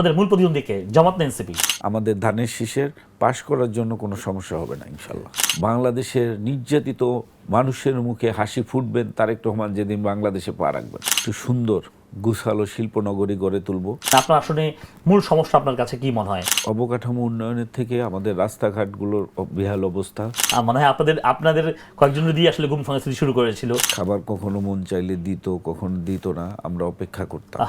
আপনাদের মূল প্রতিদ্বন্দ্বীকে জামাত না এনসিপি? আমাদের ধানের শীষের পাশ করার জন্য কোনো সমস্যা হবে না ইনশাল্লাহ বাংলাদেশের নির্যাতিত মানুষের মুখে হাসি ফুটবেন তারেক রহমান যেদিন বাংলাদেশে পা রাখবেন। একটু সুন্দর গুছালো শিল্পনগরী গড়ে তুলব। আপনার আসলে মূল সমস্যা আপনার কাছে কি মনে হয়? অবকাঠামো উন্নয়নের থেকে আমাদের রাস্তাঘাটগুলোর বেহাল অবস্থা। মনে হয় আপনাদের আপনাদের কয়েকজন দিয়ে আসলে গুম সংস্কৃতি শুরু করেছিল। খাবার কখনো মন চাইলে দিত কখনো দিত না আমরা অপেক্ষা করতাম।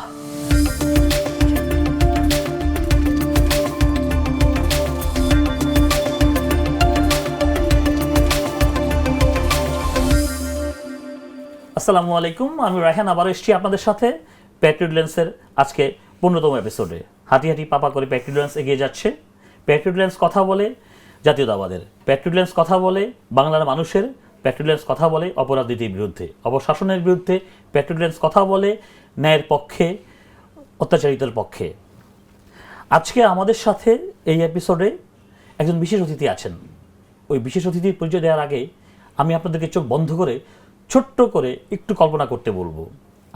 আসসালামু আলাইকুম, আমি রায়হান আবার এসেছি আপনাদের সাথে প্যাট্রিয়ট লেন্সের আজকে পনেরোতম এপিসোডে হাঁটি হাঁটি পাপা করে প্যাট্রিয়ট লেন্স এগিয়ে যাচ্ছে। প্যাট্রিয়ট লেন্স কথা বলে জাতীয়তাবাদের। প্যাট্রিয়ট লেন্স কথা বলে বাংলার মানুষের। প্যাট্রিয়ট লেন্স কথা বলে অপরাধনীতির বিরুদ্ধে। অপশাসনের বিরুদ্ধে প্যাট্রিয়ট লেন্স কথা বলে ন্যায়ের পক্ষে, অত্যাচারিতের পক্ষে। আজকে আমাদের সাথে এই এপিসোডে একজন বিশেষ অতিথি আছেন। ওই বিশেষ অতিথির পরিচয় দেওয়ার আগে আমি আপনাদেরকে চোখ বন্ধ করে ছোট্ট করে একটু কল্পনা করতে বলব।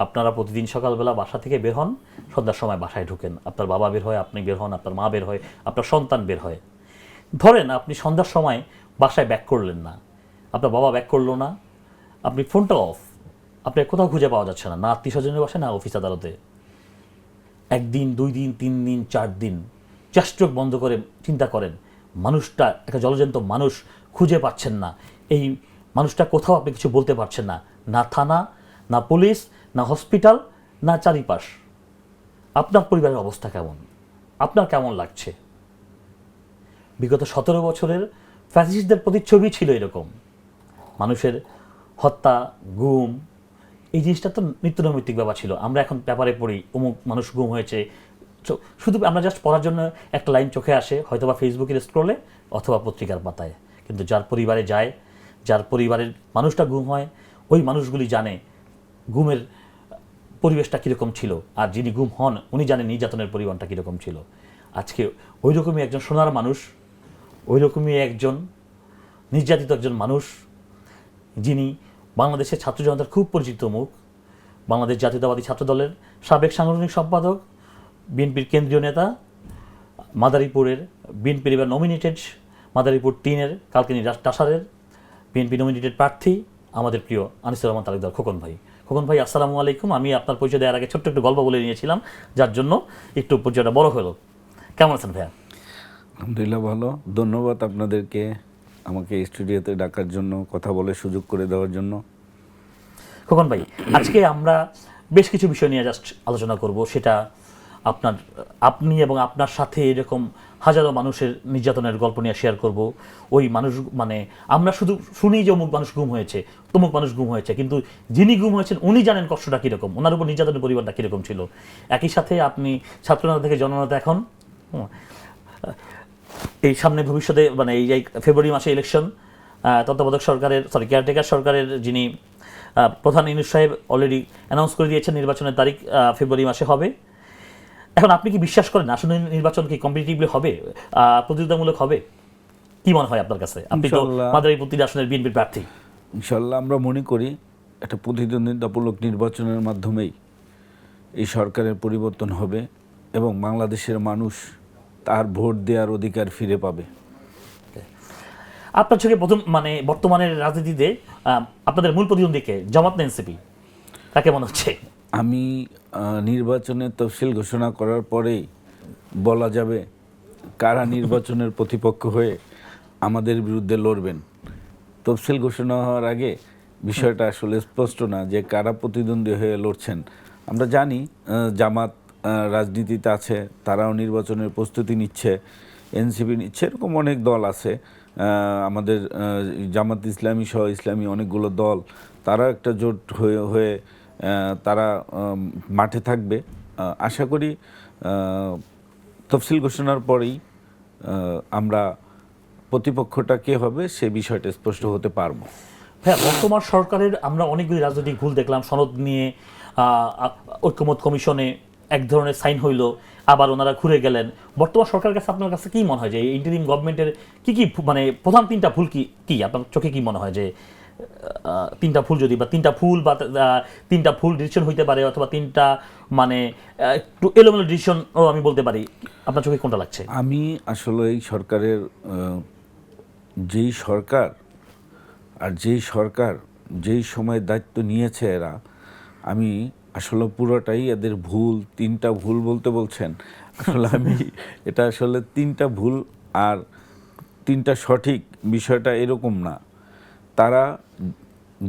আপনারা প্রতিদিন সকালবেলা বাসা থেকে বের হন, সন্ধ্যার সময় বাসায় ঢুকেন। আপনার বাবা বের হয়, আপনি বের হন, আপনার মা বের হয়, আপনার সন্তান বের হয়। ধরেন আপনি সন্ধ্যার সময় বাসায় ব্যাক করলেন না। আপনার বাবা ব্যাক করল না। আপনি ফোনটা অফ আপনার কোথাও খুঁজে পাওয়া যাচ্ছে না না আত্মীয় স্বজনের বাসায়, না অফিস আদালতে। একদিন, দুই দিন, তিন দিন, চার দিন চাষচোখ বন্ধ করে চিন্তা করেন, মানুষটা একটা জলজন্ত মানুষ খুঁজে পাচ্ছেন না। এই মানুষটা কোথাও আপনি কিছু বলতে পারছেন না। না থানা, না পুলিশ, না হসপিটাল, না চারিপাশ। আপনার পরিবারের অবস্থা কেমন? আপনার কেমন লাগছে? বিগত সতেরো বছরের ফ্যাসিস্টদের প্রতিচ্ছবি ছিল এরকম। মানুষের হত্যা, গুম, এই জিনিসটা তো নিত্যনৈমিত্তিক ব্যাপার ছিল। আমরা এখন পেপারে পড়ি, অমুক মানুষ গুম হয়েছে। শুধু আমরা জাস্ট পড়ার জন্য একটা লাইন চোখে আসে হয়তো বা ফেসবুকের স্ক্রলে অথবা পত্রিকার পাতায়। কিন্তু যার পরিবারে যায় যার পরিবারের মানুষটা গুম হয়, ওই মানুষগুলি জানে গুমের পরিবেশটা কীরকম ছিল। আর যিনি গুম হন, উনি জানেন নির্যাতনের পরিমাণটা কীরকম ছিল। আজকে ওই রকমই একজন সোনার মানুষ ওই রকমই একজন নির্যাতিত একজন মানুষ, যিনি বাংলাদেশের ছাত্র জনতার খুব পরিচিত মুখ, বাংলাদেশ জাতীয়তাবাদী ছাত্র দলের সাবেক সাংগঠনিক সম্পাদক, বিএনপির কেন্দ্রীয় নেতা, মাদারীপুরের বিএনপির এবার নমিনেটেড মাদারীপুর টিনের কালকিনি টাসারের বিএনপি নমিনেটেড প্রার্থী আমাদের প্রিয় আনিসুর রহমান তালুকদার খোকন ভাই। খোকন ভাই আসসালামু আলাইকুম। আমি আপনার পরিচয় দেওয়ার আগে ছোট্ট একটু গল্প বলে নিয়েছিলাম যার জন্য একটু পরিচয়টা বড় হলো। কেমন আছেন ভাইয়া? আলহামদুলিল্লাহ ভালো। ধন্যবাদ আপনাদেরকে আমাকে স্টুডিওতে ডাকার জন্য কথা বলে সুযোগ করে দেওয়ার জন্য। খোকন ভাই আজকে আমরা বেশ কিছু বিষয় নিয়ে জাস্ট আলোচনা করব। সেটা আপনার আপনি এবং আপনার সাথে এরকম হাজারো মানুষের নির্যাতনের গল্প নিয়ে শেয়ার করব। ওই মানুষ মানে আমরা শুধু শুনি যে অমুক মানুষ গুম হয়েছে, তমুক মানুষ গুম হয়েছে, কিন্তু যিনি গুম হয়েছেন, উনি জানেন কষ্টটা কীরকম, ওনার উপর নির্যাতনের পরিবারটা কীরকম ছিল। একই সাথে আপনি ছাত্রনেতা থেকে জননেতা এখন এই সামনে ভবিষ্যতে মানে এই যে ফেব্রুয়ারি মাসে ইলেকশন তত্ত্বাবধায়ক সরকারের সরি কেয়ারটেকার সরকারের যিনি প্রধান ইনুস সাহেব অলরেডি অ্যানাউন্স করে দিয়েছেন, নির্বাচনের তারিখ ফেব্রুয়ারি মাসে হবে। এখন আপনি কি বিশ্বাস করেন আসলে নির্বাচন কি কম্পিটিটিভলি হবে? প্রতিযোগিতামূলক হবে? কি মনে হয় আপনার কাছে? আপনি তো। মাদারীপুর আসনের বিএনপির প্রার্থী। ইনশাল্লাহ আমরা মনে করি একটা প্রতিদ্বন্দ্বিতামূলক নির্বাচনের মাধ্যমেই এই সরকারের পরিবর্তন হবে এবং বাংলাদেশের মানুষ তার ভোট দেওয়ার অধিকার ফিরে পাবে। আপনার চোখে প্রথম মানে বর্তমানের রাজনীতিতে আপনাদের মূল প্রতিদ্বন্দ্বীকে জামাত না এনসিপি? তাকে মনে হচ্ছে? আমি নির্বাচনের তফসিল ঘোষণা করার পরেই বলা যাবে কারা নির্বাচনের প্রতিপক্ষ হয়ে আমাদের বিরুদ্ধে লড়বেন। তফসিল ঘোষণা হওয়ার আগে বিষয়টা আসলে স্পষ্ট না যে কারা প্রতিদ্বন্দ্বী হয়ে লড়ছেন। আমরা জানি জামাত রাজনীতিতে আছে, তারাও নির্বাচনের প্রস্তুতি নিচ্ছে, এনসিপি নিচ্ছে, এরকম অনেক দল আছে। আমাদের জামাত ইসলামী সহ ইসলামী অনেকগুলো দল তারা একটা জোট হয়ে হয়ে তারা মাঠে থাকবে। আশা করি তফসিল ঘোষণার পরেই আমরা প্রতিপক্ষটা কে হবে সে বিষয়টা স্পষ্ট হতে পারব। হ্যাঁ বর্তমান সরকারের আমরা অনেকগুলি রাজনৈতিক ভুল দেখলাম। সনদ নিয়ে ঐক্যমত কমিশনে এক ধরনের সাইন হইল, আবার ওনারা ঘুরে গেলেন। বর্তমান সরকারের কাছে আপনার কাছে কি মনে হয় যে ইন্টারিম গভর্নমেন্টের কি কি মানে প্রধান তিনটা ভুল কি কি? আপনার চোখে কি মনে হয় যে তিনটা ফুল যদি, বা তিনটা ফুল বা তিনটা ফুল ডিসিশন হইতে পারে, অথবা তিনটা মানে একটু এলোমেলো ডিসিশন ও আমি বলতে পারি। আপনার চোখে কোনটা লাগছে? আমি আসলে এই সরকারের যেই সরকার আর যেই সরকার যেই সময় দায়িত্ব নিয়েছে এরা, আমি আসলে পুরোটাই এদের ভুল, তিনটা ভুল বলতে বলছেন। আসলে আমি এটা আসলে তিনটা ভুল আর তিনটা সঠিক বিষয়টা এরকম না। তারা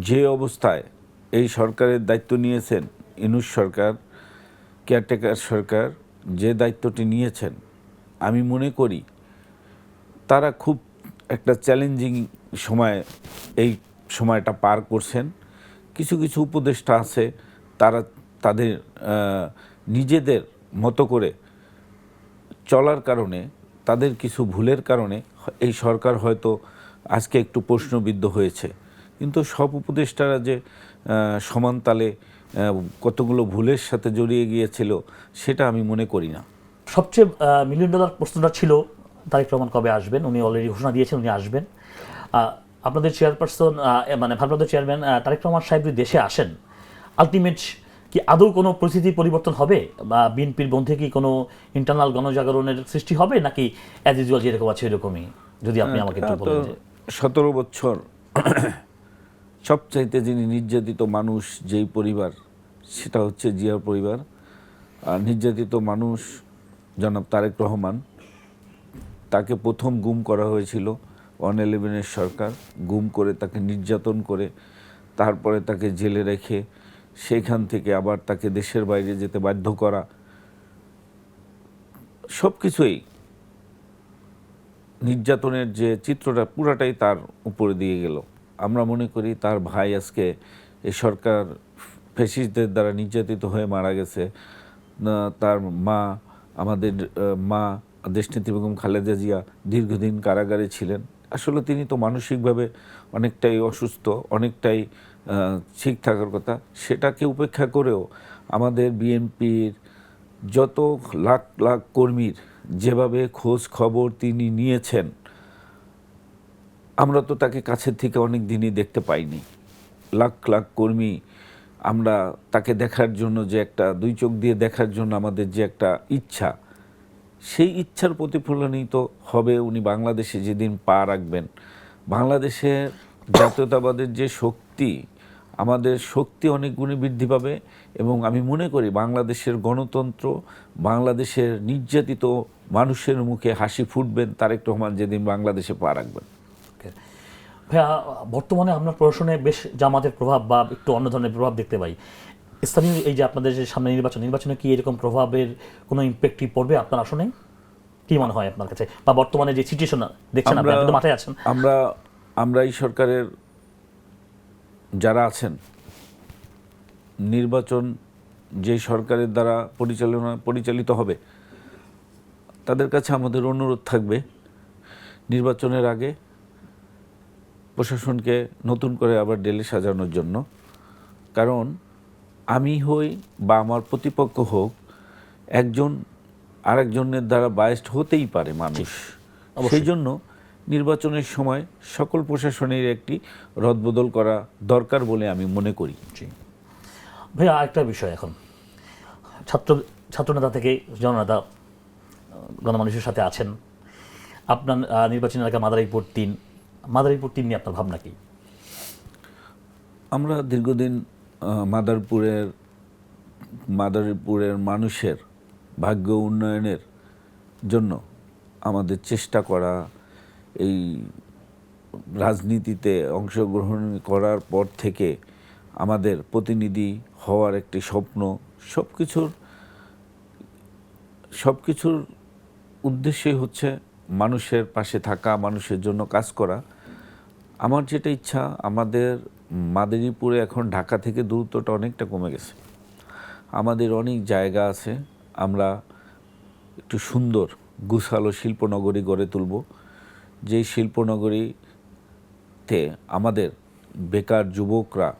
যে অবস্থায় এই সরকারের দায়িত্ব নিয়েছেন, ইনুস সরকার, কেয়ারটেকার সরকার যে দায়িত্বটি নিয়েছেন, আমি মনে করি তারা খুব একটা চ্যালেঞ্জিং সময় এই সময়টা পার করছেন। কিছু কিছু উপদেষ্টা আছে, তারা তাদের নিজেদের মতো করে চলার কারণে, তাদের কিছু ভুলের কারণে এই সরকার হয়তো আজকে একটু প্রশ্নবিদ্ধ হয়েছে। কিন্তু সব উপদেষ্টারা যে সমান তালে কতগুলো ভুলের সাথে জড়িয়ে গিয়েছিল সেটা আমি মনে করি না। সবচেয়ে মিলিয়ন ডলার প্রশ্নটা ছিল তারেক রহমান কবে আসবেন? উনি অলরেডি ঘোষণা দিয়েছেন উনি আসবেন। আপনাদের চেয়ারপারসন মানে ভারপ্রাপ্ত চেয়ারম্যান তারেক রহমান সাহেব যদি দেশে আসেন আলটিমেট কি আদৌ কোনো পরিস্থিতি পরিবর্তন হবে? বা বিএনপির মধ্যে কি কোনো ইন্টারনাল গণজাগরণের সৃষ্টি হবে? নাকি অ্যাজ ইউজুয়াল যেরকম আছে এরকমই যদি আপনি আমাকে একটু বলেন সতেরো বছর সবচাইতে যিনি নির্যাতিত মানুষ যেই পরিবার, সেটা হচ্ছে জিয়ার পরিবার। আর নির্যাতিত মানুষ জনাব তারেক রহমান, তাকে প্রথম গুম করা হয়েছিল ওয়ান ইলেভেনের সরকার। গুম করে তাকে নির্যাতন করে তারপরে তাকে জেলে রেখে সেখান থেকে আবার তাকে দেশের বাইরে যেতে বাধ্য করা। সব কিছুই নির্যাতনের যে চিত্রটা পুরাটাই তার উপরে দিয়ে গেল। আমরা মনে করি তার ভাই আজকে এই সরকার ফেসিস্টদের দ্বারা নির্যাতিত হয়ে মারা গেছে। তার মা, আমাদের মা দেশনেত্রী বেগম খালেদা জিয়া দীর্ঘদিন কারাগারে ছিলেন। আসলে তিনি তো মানসিকভাবে অনেকটাই অসুস্থ, অনেকটাই ঠিক থাকার কথা। সেটাকে উপেক্ষা করেও আমাদের বিএনপির যত লাখ লাখ কর্মীর যেভাবে খোঁজ খবর তিনি নিয়েছেন, আমরা তো তাকে কাছের থেকে অনেক দিনই দেখতে পাইনি। লাখ লাখ কর্মী আমরা তাকে দেখার জন্য যে একটা, দুই চোখ দিয়ে দেখার জন্য আমাদের যে একটা ইচ্ছা, সেই ইচ্ছার প্রতিফলনই তো হবে উনি বাংলাদেশে যেদিন পা রাখবেন। বাংলাদেশের জাতীয়তাবাদের যে শক্তি আমাদের শক্তি অনেক গুণে বৃদ্ধি পাবে এবং আমি মনে করি বাংলাদেশের গণতন্ত্র বাংলাদেশের নির্যাতিত মানুষের মুখে হাসি ফুটবেন তারেক রহমান যেদিন বাংলাদেশে পা রাখবেন। ভাইয়া বর্তমানে আপনার প্রশাসনে বেশ জামাতের প্রভাব বা একটু অন্য ধরনের প্রভাব দেখতে পাই। স্থানীয় এই যে আপনাদের যে সামনে নির্বাচন নির্বাচনে কি এরকম প্রভাবের কোনো ইম্প্যাক্ট কি পড়বে আপনার আসনে? কি মনে হয় আপনার কাছে? বা বর্তমানে যে সিচুয়েশন দেখছেন আপনি মাথায় আছেন। আমরা আমরা এই সরকারের যারা আছেন নির্বাচন যে সরকারের দ্বারা পরিচালনা পরিচালিত হবে তাদের কাছে আমাদের অনুরোধ থাকবে নির্বাচনের আগে প্রশাসনকে নতুন করে আবার ডেলে সাজানোর জন্য। কারণ আমি হই বা আমার প্রতিপক্ষ হোক একজন আরেকজনের দ্বারা বায়াস্ট হতেই পারে মানুষ। সেই জন্য নির্বাচনের সময় সকল প্রশাসনের একটি রদবদল করা দরকার বলে আমি মনে করি। জি। ভাইয়া আরেকটা বিষয় এখন। ছাত্র ছাত্রনেতা থেকে জননেতা গণমানুষের সাথে আছেন। আপনার নির্বাচনী এলাকা মাদারীপুর তিন। মাদারীপুর তিন নিয়ে আপনার ভাবনা কি? আমরা দীর্ঘদিন মাদারপুরের মাদারীপুরের মানুষের ভাগ্য উন্নয়নের জন্য আমাদের চেষ্টা করা এই রাজনীতিতে অংশগ্রহণ করার পর থেকে আমাদের প্রতিনিধি হওয়ার একটি স্বপ্ন সব কিছুর সব কিছুর উদ্দেশ্যই হচ্ছে মানুষের পাশে থাকা, মানুষের জন্য কাজ করা। আমার যেটা ইচ্ছা, আমাদের মাদারীপুরে এখন ঢাকা থেকে দূরত্বটা অনেকটা কমে গেছে। আমাদের অনেক জায়গা আছে, আমরা একটু সুন্দর, গুছালো শিল্পনগরী গড়ে তুলব। যেই শিল্পনগরীতে আমাদের বেকার যুবকরা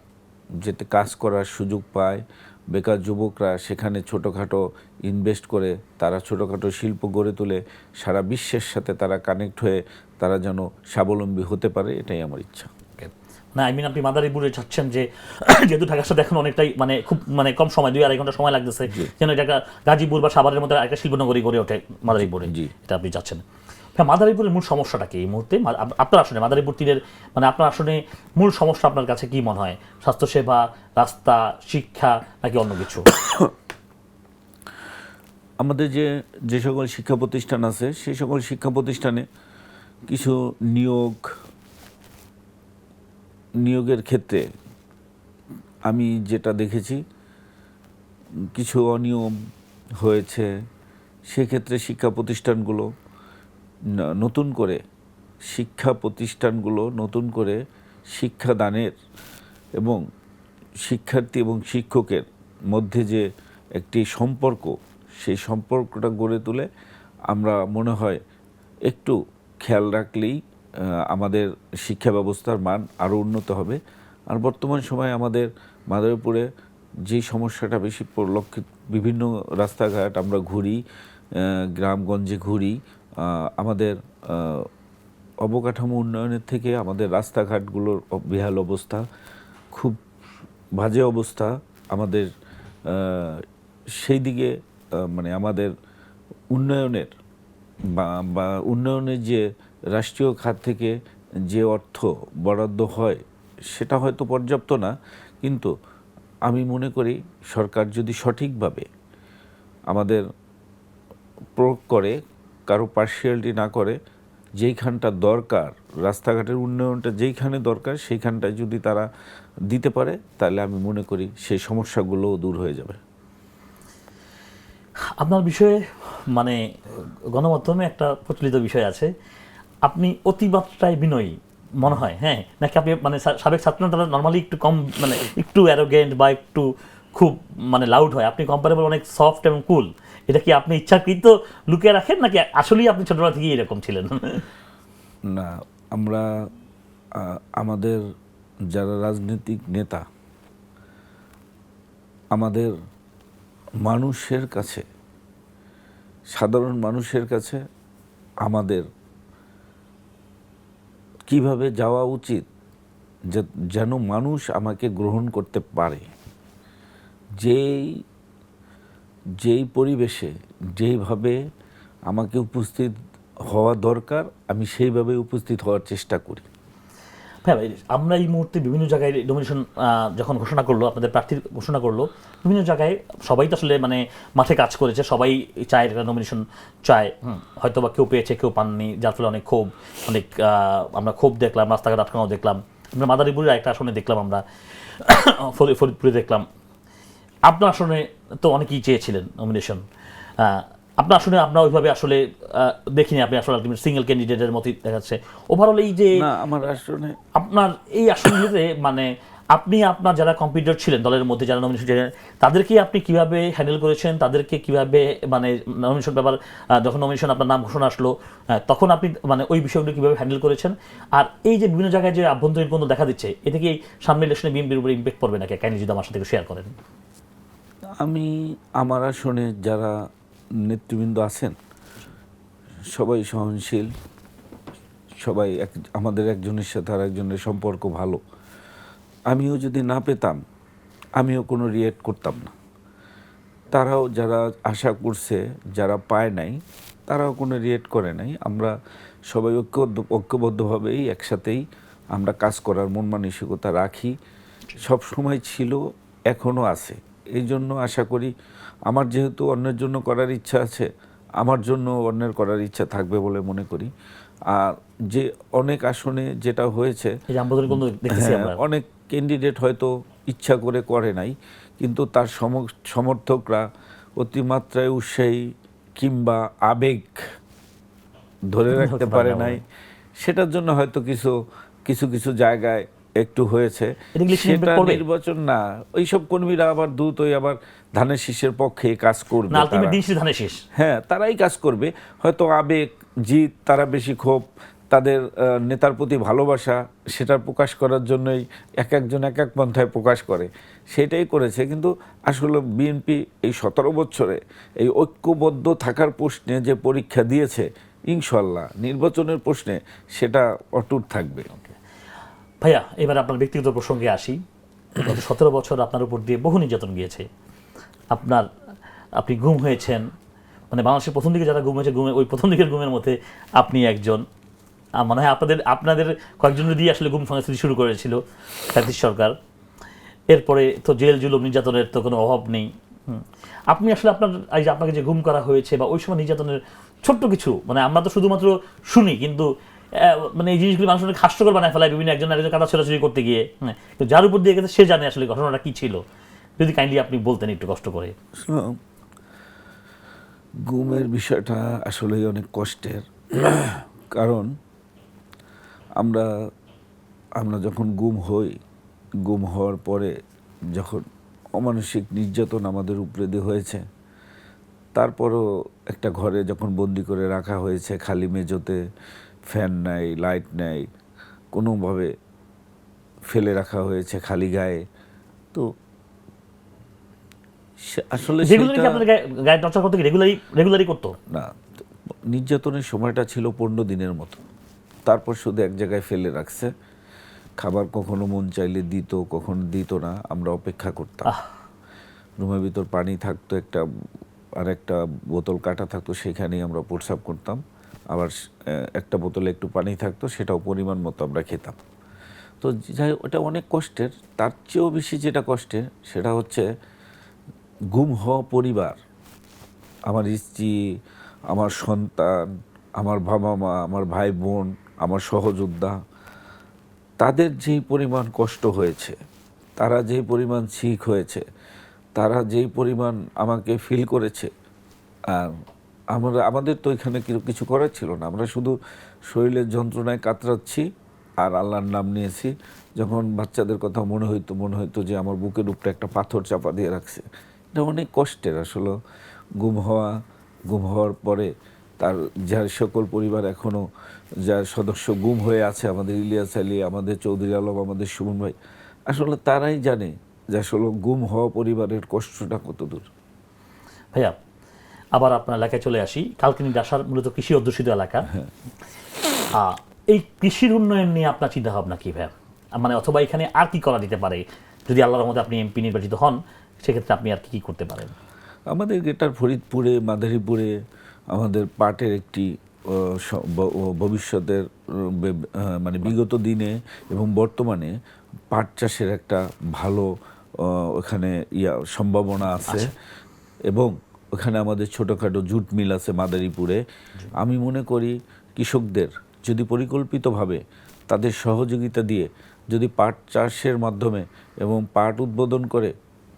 যেতে কাজ করার সুযোগ পায় বেকার যুবকরা সেখানে ছোটোখাটো ইনভেস্ট করে তারা ছোটোখাটো শিল্প গড়ে তুলে সারা বিশ্বের সাথে তারা কানেক্ট হয়ে তারা যেন স্বাবলম্বী হতে পারে এটাই আমার ইচ্ছা। না আই মিন আপনি মাদারীপুরে চাচ্ছেন যে যেহেতু ঢাকার সাথে এখন অনেকটাই মানে খুব মানে কম সময় দুই আড়াই ঘণ্টা সময় লাগতেছে যেন এটা গাজীপুর বা সাভারের মধ্যে একটা শিল্পনগরী গড়ে ওঠে মাদারীপুরে জি। এটা আপনি চাচ্ছেন হ্যাঁ মাদারীপুরের মূল সমস্যাটা কি এই মুহূর্তে? আপনার আসনে, মাদারীপুর তীরের মানে আপনার আসনে মূল সমস্যা আপনার কাছে কি মনে হয়? স্বাস্থ্যসেবা, রাস্তা, শিক্ষা নাকি অন্য কিছু? আমাদের যে যে সকল শিক্ষা প্রতিষ্ঠান আছে সেই সকল শিক্ষা প্রতিষ্ঠানে কিছু নিয়োগ, নিয়োগের ক্ষেত্রে আমি যেটা দেখেছি, কিছু অনিয়ম হয়েছে, সেক্ষেত্রে শিক্ষা প্রতিষ্ঠানগুলো নতুন করে শিক্ষা প্রতিষ্ঠানগুলো নতুন করে শিক্ষাদানের এবং শিক্ষার্থী এবং শিক্ষকের মধ্যে যে একটি সম্পর্ক, সেই সম্পর্কটা গড়ে তুলে আমরা মনে হয় একটু খেয়াল রাখলেই আমাদের শিক্ষা ব্যবস্থার মান আরও উন্নত হবে। আর বর্তমান সময়ে আমাদের মাদারীপুরে যে সমস্যাটা বেশি পরিলক্ষিত বিভিন্ন রাস্তাঘাট আমরা ঘুরি গ্রামগঞ্জে ঘুরি আমাদের অবকাঠামো উন্নয়নের থেকে আমাদের রাস্তাঘাটগুলোর বেহাল অবস্থা, খুব বাজে অবস্থা। আমাদের সেই দিকে মানে আমাদের উন্নয়নের বা উন্নয়নের যে রাষ্ট্রীয় খাত থেকে যে অর্থ বরাদ্দ হয়, সেটা হয়তো পর্যাপ্ত না। কিন্তু আমি মনে করি সরকার যদি সঠিকভাবে আমাদের প্রয়োগ করে কারও পার্সিয়ালিটি না করে, যেইখানটা দরকার, রাস্তাঘাটের উন্নয়নটা যেইখানে দরকার, সেইখানটায় যদি তারা দিতে পারে, তাহলে আমি মনে করি সেই সমস্যাগুলোও দূর হয়ে যাবে। আপনার বিষয়ে মানে গণমাধ্যমে একটা প্রচলিত বিষয় আছে। আপনি অতিমাত্রায় বিনয়ী, মনে হয় হ্যাঁ? নাকি আপনি মানে সাবেক ছাত্ররা নর্মালি একটু কম মানে একটু অ্যারোগেন্ট বা একটু খুব মানে লাউড হয়। আপনি কম্পারেবল অনেক সফট এবং কুল এটা কি আপনি ইচ্ছাকৃত লুকিয়ে রাখেন, নাকি আসলেই আপনি ছোটবেলা থেকেই এরকম ছিলেন? না, আমরা আমাদের যারা রাজনৈতিক নেতা, আমাদের মানুষের কাছে, সাধারণ মানুষের কাছে আমাদের কীভাবে যাওয়া উচিত যেন মানুষ আমাকে গ্রহণ করতে পারে। যেই যেই পরিবেশে যেইভাবে আমাকে উপস্থিত হওয়া দরকার আমি সেইভাবে উপস্থিত হওয়ার চেষ্টা করি। হ্যাঁ ভাই, আমরা এই মুহূর্তে বিভিন্ন জায়গায় নমিনেশন যখন ঘোষণা করল আপনাদের প্রার্থীর ঘোষণা করল বিভিন্ন জায়গায় সবাই তো আসলে মানে মাঠে কাজ করেছে সবাই চায় একটা নমিনেশন চায়। হয়তো বা কেউ পেয়েছে কেউ পাননি যার ফলে অনেক ক্ষোভ অনেক আমরা ক্ষোভ দেখলাম রাস্তাঘাট আটকানো দেখলাম। আমরা মাদারীপুরের একটা আসনে দেখলাম আমরা ফরিদপুরে দেখলাম। আপনার আসনে তো অনেকেই চেয়েছিলেন নমিনেশন আপনার আসলে আমরা ওইভাবে আসলে দেখিনি আপনি আসলে আলটিমেট সিঙ্গেল ক্যান্ডিডেটের মতোই দেখাচ্ছে। ওভারঅল এই যে আমার আসলে আপনার এই আসনগুলোতে মানে আপনি আপনার যারা কম্পিউটার ছিলেন দলের মধ্যে যারা নমিনেশন ছিলেন তাদেরকে আপনি কীভাবে হ্যান্ডেল করেছেন? তাদেরকে কীভাবে মানে নমিনেশন ব্যাপার যখন নমিনেশন আপনার নাম ঘোষণা আসলো তখন আপনি মানে ওই বিষয়গুলো কীভাবে হ্যান্ডেল করেছেন? আর এই যে বিভিন্ন জায়গায় যে আভ্যন্তরীণ কোনো দেখা দিচ্ছে এটা কি সামনে ইলেকশনে বিএনপির উপরে ইম্প্যাক্ট পড়বে নাকি? কাইনি যদি আমার সাথে শেয়ার করেন। আমি, আমার আসনে যারা নেতৃবৃন্দ আছেন, সবাই সহনশীল, সবাই এক, আমাদের একজনের সাথে আর একজনের সম্পর্ক ভালো। আমিও যদি না পেতাম, আমিও কোনো রিয়েক্ট করতাম না। তারাও যারা আশা করছে, যারা পায় নাই, তারাও কোনো রিয়েক্ট করে নাই। আমরা সবাই ঐক্য ঐক্যবদ্ধভাবেই একসাথেই আমরা কাজ করার মন মানসিকতা রাখি। সব সময় ছিল, এখনও আছে। এই জন্য আশা করি আমার যেহেতু অন্যের জন্য করার ইচ্ছা আছে আমার জন্য অন্যের করার ইচ্ছা থাকবে বলে মনে করি। আর যে অনেক আসনে যেটা হয়েছে হ্যাঁ, অনেক ক্যান্ডিডেট হয়তো ইচ্ছা করে করে নাই কিন্তু তার সম- সমর্থকরা অতিমাত্রায় উৎসাহী কিংবা আবেগ ধরে রাখতে পারে নাই। সেটার জন্য হয়তো কিছু কিছু কিছু জায়গায় একটু হয়েছে সেটা নির্বাচন না। ওইসব কর্মীরা আবার দ্রুতই আবার ধানের শীষের পক্ষে কাজ করবে শেষে হ্যাঁ তারাই কাজ করবে। হয়তো আবেগ জিত তারা বেশি ক্ষোভ তাদের নেতার প্রতি ভালোবাসা সেটা প্রকাশ করার জন্যই এক একজন এক এক পন্থায় প্রকাশ করে। সেটাই করেছে। কিন্তু আসলে বিএনপি এই সতেরো বছরে এই ঐক্যবদ্ধ থাকার প্রশ্নে যে পরীক্ষা দিয়েছে ইনশাল্লাহ নির্বাচনের প্রশ্নে সেটা অটুট থাকবে। ভাইয়া, এবার আপনার ব্যক্তিগত প্রসঙ্গে আসি। গত সতেরো বছর আপনার উপর দিয়ে বহু নির্যাতন গিয়েছে। আপনার, আপনি গুম হয়েছেন। মানে বাংলাদেশের প্রথম দিকে যারা গুম হয়েছে, গুমে, ওই প্রথম দিকের গুমের মধ্যে আপনি একজন। মনে হয় আপনাদের আপনাদের কয়েকজন দিয়ে আসলে গুম সংস্কৃতি শুরু করেছিল ব্রিটিশ সরকার। এরপরে তো জেল, জুলুম, নির্যাতনের তো কোনো অভাব নেই। আপনি আসলে আপনার, এই যে আপনাকে যে গুম করা হয়েছে বা ওই সময় নির্যাতনের ছোট্ট কিছু মানে আমরা তো শুধুমাত্র শুনি, কিন্তু মানে এই জিনিসগুলি মানুষ অনেক হাস্যকর বানায় ফেলায় বিভিন্ন একজন একজন কাটা ছোড়াছুড়ি করতে গিয়ে। হ্যাঁ তো যার উপর দিয়ে গেছে, সে জানে আসলে ঘটনাটা কি ছিল। যদি কাইন্ডলি আপনি বলতেন একটু কষ্ট করে। গুমের বিষয়টা আসলেই অনেক কষ্টের। কারণ আমরা আমরা যখন গুম হই গুম হওয়ার পরে যখন অমানসিক নির্যাতন আমাদের উপরে দিয়ে হয়েছে, তারপরও একটা ঘরে যখন বন্দি করে রাখা হয়েছে, খালি মেজোতে ফ্যান নাই লাইট নাই কোনোভাবে ফেলে রাখা হয়েছে খালি গায়ে। তো আসলে গায়ে টর্চার করতে রেগুলারই রেগুলারই করতো? না নির্যাতনের সময়টা ছিল পনেরো দিনের মতো। তারপর শুধু এক জায়গায় ফেলে রাখছে। খাবার কখনো মন চাইলে দিত কখনো দিত না আমরা অপেক্ষা করতাম। রুমের ভিতর পানি থাকতো একটা আর একটা বোতল কাটা থাকতো সেখানেই আমরা প্রস্রাব করতাম। আবার একটা বোতলে একটু পানি থাকতো, সেটাও পরিমাণ মতো আমরা খেতাম। তো যাই ওটা অনেক কষ্টের। তার চেয়েও বেশি যেটা কষ্টের, সেটা হচ্ছে গুম হওয়া পরিবার। আমার স্ত্রী, আমার সন্তান, আমার বাবা মা, আমার ভাই বোন, আমার সহযোদ্ধা, তাদের যেই পরিমাণ কষ্ট হয়েছে, তারা যেই পরিমাণ শিখ হয়েছে, তারা যেই পরিমাণ আমাকে ফিল করেছে, আর আমরা, আমাদের তো এখানে কিছু করার ছিল না। আমরা শুধু শরীরের যন্ত্রণায় কাতরাচ্ছি আর আল্লাহর নাম নিয়েছি। যখন বাচ্চাদের কথা মনে হইতো মনে হইতো যে আমার বুকের উপরে একটা পাথর চাপা দিয়ে রাখছে। এটা অনেক কষ্টের আসলে। গুম হওয়া, গুম হওয়ার পরে তার যার সকল পরিবার এখনও যার সদস্য গুম হয়ে আছে, আমাদের ইলিয়াস আলী, আমাদের চৌধুরী আলম, আমাদের সুমন ভাই, আসলে তারাই জানে যে আসলে গুম হওয়া পরিবারের কষ্টটা কত দূর ভাইয়া আবার আপনার এলাকায় চলে আসি। কালকিনি ডাসার মূলত কৃষি অধ্যুষিত এলাকা। এই কৃষির উন্নয়ন নিয়ে আপনার চিন্তা ভাবনা কি ভাইয়া? মানে অথবা এখানে আর কি করা যেতে পারে? যদি আল্লাহর রহমতে আপনি এমপি নির্বাচিত হন সেক্ষেত্রে আপনি আর কি কি করতে পারেন? আমাদের এটার ফরিদপুরে মাদারীপুরে আমাদের পাটের একটি ভবিষ্যতের মানে বিগত দিনে এবং বর্তমানে পাট চাষের একটা ভালো ওখানে ইয়া সম্ভাবনা আছে। এবং ওখানে আমাদের ছোটোখাটো জুট মিল আছে মাদারীপুরে। আমি মনে করি কৃষকদের যদি পরিকল্পিতভাবে তাদের সহযোগিতা দিয়ে যদি পাট চাষের মাধ্যমে এবং পাট উদ্বোধন করে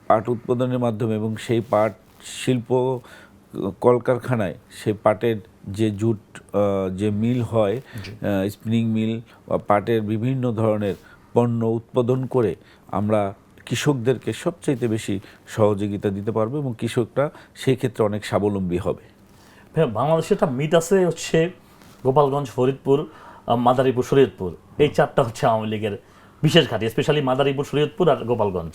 পাট উৎপাদনের মাধ্যমে এবং সেই পাট শিল্প কলকারখানায় সেই পাটের যে জুট যে মিল হয় স্পিনিং মিল বা পাটের বিভিন্ন ধরনের পণ্য উৎপাদন করে আমরা কৃষকদেরকে সবচাইতে বেশি সহযোগিতা দিতে পারবে এবং কৃষকরা সেই ক্ষেত্রে অনেক স্বাবলম্বী হবে। বাংলাদেশে একটা মিট আছে হচ্ছে গোপালগঞ্জ, ফরিদপুর মাদারীপুর, শরীয়তপুর। এই চারটা হচ্ছে আওয়ামী লীগের বিশেষ ঘাঁটি স্পেশালি মাদারীপুর, শরীয়তপুর আর গোপালগঞ্জ।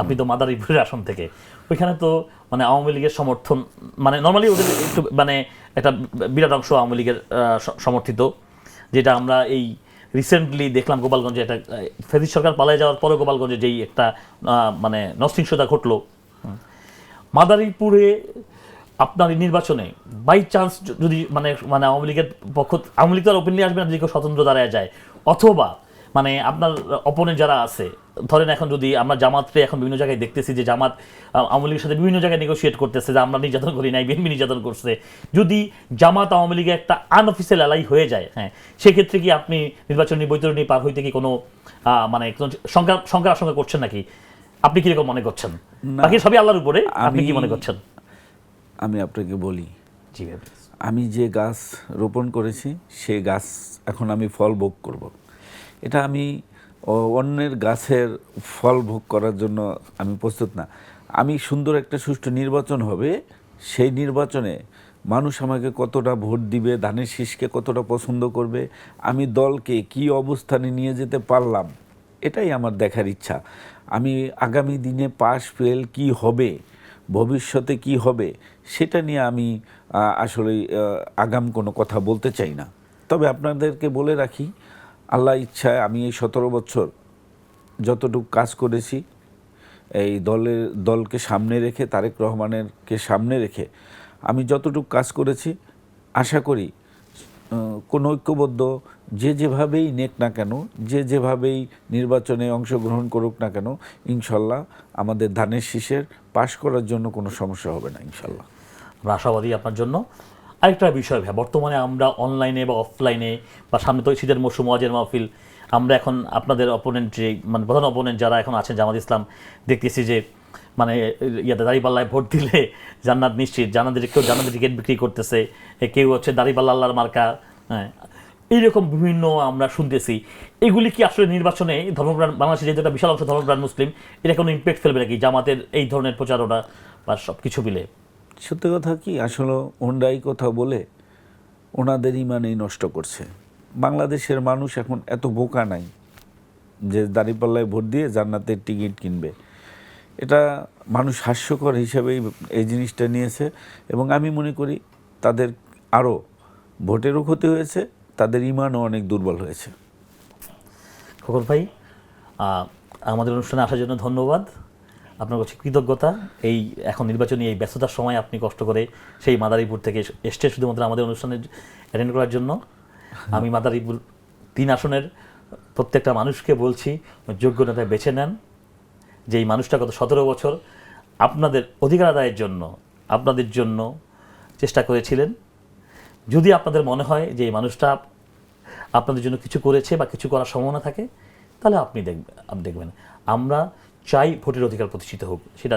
আপনি তো মাদারীপুরের আসন থেকে। ওইখানে তো মানে আওয়ামী লীগের সমর্থন মানে নর্মালি ওদের একটু মানে একটা বিরাট অংশ আওয়ামী লীগের সমর্থিত, যেটা আমরা এই রিসেন্টলি দেখলাম গোপালগঞ্জে একটা ফেদিস সরকার পালিয়ে যাওয়ার পরে গোপালগঞ্জে যেই একটা মানে নস্তিংসতা ঘটলো। মাদারীপুরে আপনার এই নির্বাচনে বাই চান্স যদি মানে মানে আওয়ামী লীগের পক্ষ, আওয়ামী লীগ তো আর ওপেনলি আসবে না, যদি কেউ স্বতন্ত্র দাঁড়ায় যায়। অথবা মানে আপনার অপোনেন্ট যারা আছে ধরেন এখন যদি আমরা জামাতকে এখন বিভিন্ন জায়গায় দেখতেছি যে জামাত আওয়ামী লীগের সাথে বিভিন্ন জায়গায় নেগোসিয়েট করতেছে যে আমরা নির্যাতন করি নাই বিএনপি নির্যাতন করছে। যদি জামাত আওয়ামী লীগে একটা আনঅফিসিয়াল অ্যালাই হয়ে যায় হ্যাঁ সেক্ষেত্রে কি আপনি নির্বাচনী বৈতরণী পার হইতে কি কোনো মানে শঙ্কা শঙ্কার আশঙ্কা করছেন নাকি? আপনি কীরকম মনে করছেন। বাকি সবই আল্লাহর উপরে আপনি কি মনে করছেন? আমি আপনাকে বলি। জি আমি যে গাছ রোপণ করেছি সেই গাছ এখন আমি ফল ভোগ করব। এটা আমি অন্যের গাছের ফল ভোগ করার জন্য আমি প্রস্তুত না। আমি সুন্দর একটা সুষ্ঠু নির্বাচন হবে, সেই নির্বাচনে মানুষ আমাকে কতটা ভোট দিবে, ধানের শীষকে কতটা পছন্দ করবে, আমি দলকে কি অবস্থানে নিয়ে যেতে পারলাম, এটাই আমার দেখার ইচ্ছা। আমি আগামী দিনে পাশ ফেল কি হবে, ভবিষ্যতে কি হবে, সেটা নিয়ে আমি আসলে আগাম কোনো কথা বলতে চাই না। তবে আপনাদেরকে বলে রাখি আল্লাহ ইচ্ছায় আমি এই সতেরো বছর যতটুকু কাজ করেছি, এই দলের, দলকে সামনে রেখে, তারেক রহমানেরকে সামনে রেখে আমি যতটুকু কাজ করেছি, আশা করি কোনো ঐক্যবদ্ধ যে যেভাবেই নেক না কেন, যে যেভাবেই নির্বাচনে অংশগ্রহণ করুক না কেন, ইনশাল্লাহ আমাদের ধানের শীষের পাশ করার জন্য কোনো সমস্যা হবে না, ইনশাল্লাহ। আমরা আশাবাদী আপনার জন্য। আরেকটা বিষয় ভাই বর্তমানে আমরা অনলাইনে বা অফলাইনে বা সামনে তো শীতের মৌসুম ওয়াজের মাহফিল, আমরা এখন আপনাদের অপোনেন্ট যে মানে প্রধান অপোনেন্ট যারা এখন আছেন, জামাত ইসলাম, দেখতেছি যে মানে ইয়াতে দাড়িপাল্লায় ভোট দিলে জান্নাত নিশ্চিত, জান্নাতের কেউ জান্নাতের টিকিট বিক্রি করতেছে কেউ হচ্ছে দাড়িপাল্লা আল্লাহর মার্কা হ্যাঁ এইরকম বিভিন্ন আমরা শুনতেছি। এগুলি কি আসলে নির্বাচনে ধর্মপ্রাণ, বাংলাদেশে যেহেতু একটা বিশাল অংশ ধর্মপ্রাণ মুসলিম, এটা কোনো ইম্প্যাক্ট ফেলবে নাকি জামাতের এই ধরনের প্রচারণা বা সব কিছু মিলে? সত্যি কথা কি? আসলে ওনরাই কথা বলে ওনাদের ইমানেই নষ্ট করছে। বাংলাদেশের মানুষ এখন এত বোকা নাই যে দাঁড়িপাল্লায় ভোট দিয়ে জান্নাতের টিকিট কিনবে। এটা মানুষ হাস্যকর হিসেবেই এই জিনিসটা নিয়েছে এবং আমি মনে করি তাদের আরও ভোটেরও ক্ষতি হয়েছে, তাদের ইমানও অনেক দুর্বল হয়েছে। খোকন ভাই আমাদের অনুষ্ঠানে আসার জন্য ধন্যবাদ। আপনার কাছে কৃতজ্ঞতা। এই এখন নির্বাচনী এই ব্যস্ততার সময় আপনি কষ্ট করে সেই মাদারীপুর থেকে এসছে শুধুমাত্র আমাদের অনুষ্ঠানে অ্যাটেন্ড করার জন্য। আমি মাদারীপুর তিন আসনের প্রত্যেকটা মানুষকে বলছি, যোগ্য নেতা বেছে নেন। যে এই মানুষটা গত সতেরো বছর আপনাদের অধিকার আদায়ের জন্য, আপনাদের জন্য চেষ্টা করেছিলেন। যদি আপনাদের মনে হয় যে এই মানুষটা আপনাদের জন্য কিছু করেছে বা কিছু করার সম্ভাবনা থাকে, তাহলে আপনি দেখবেন আপনি দেখবেন। আমরা চাই ভোটের অধিকার প্রতিষ্ঠিত হোক। সেটা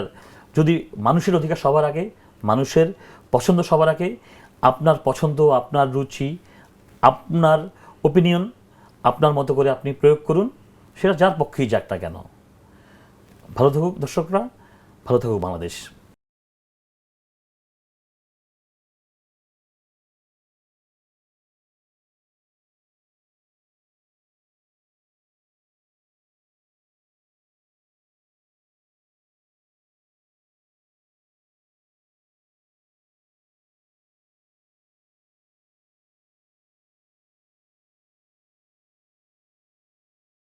যদি মানুষের অধিকার সবার আগে, মানুষের পছন্দ সবার আগে, আপনার পছন্দ, আপনার রুচি, আপনার ওপিনিয়ন আপনার মতো করে আপনি প্রয়োগ করুন, সেটা যার পক্ষেই যাক না কেন। ভালো থাকুক দর্শকরা, ভালো থাকুক বাংলাদেশ।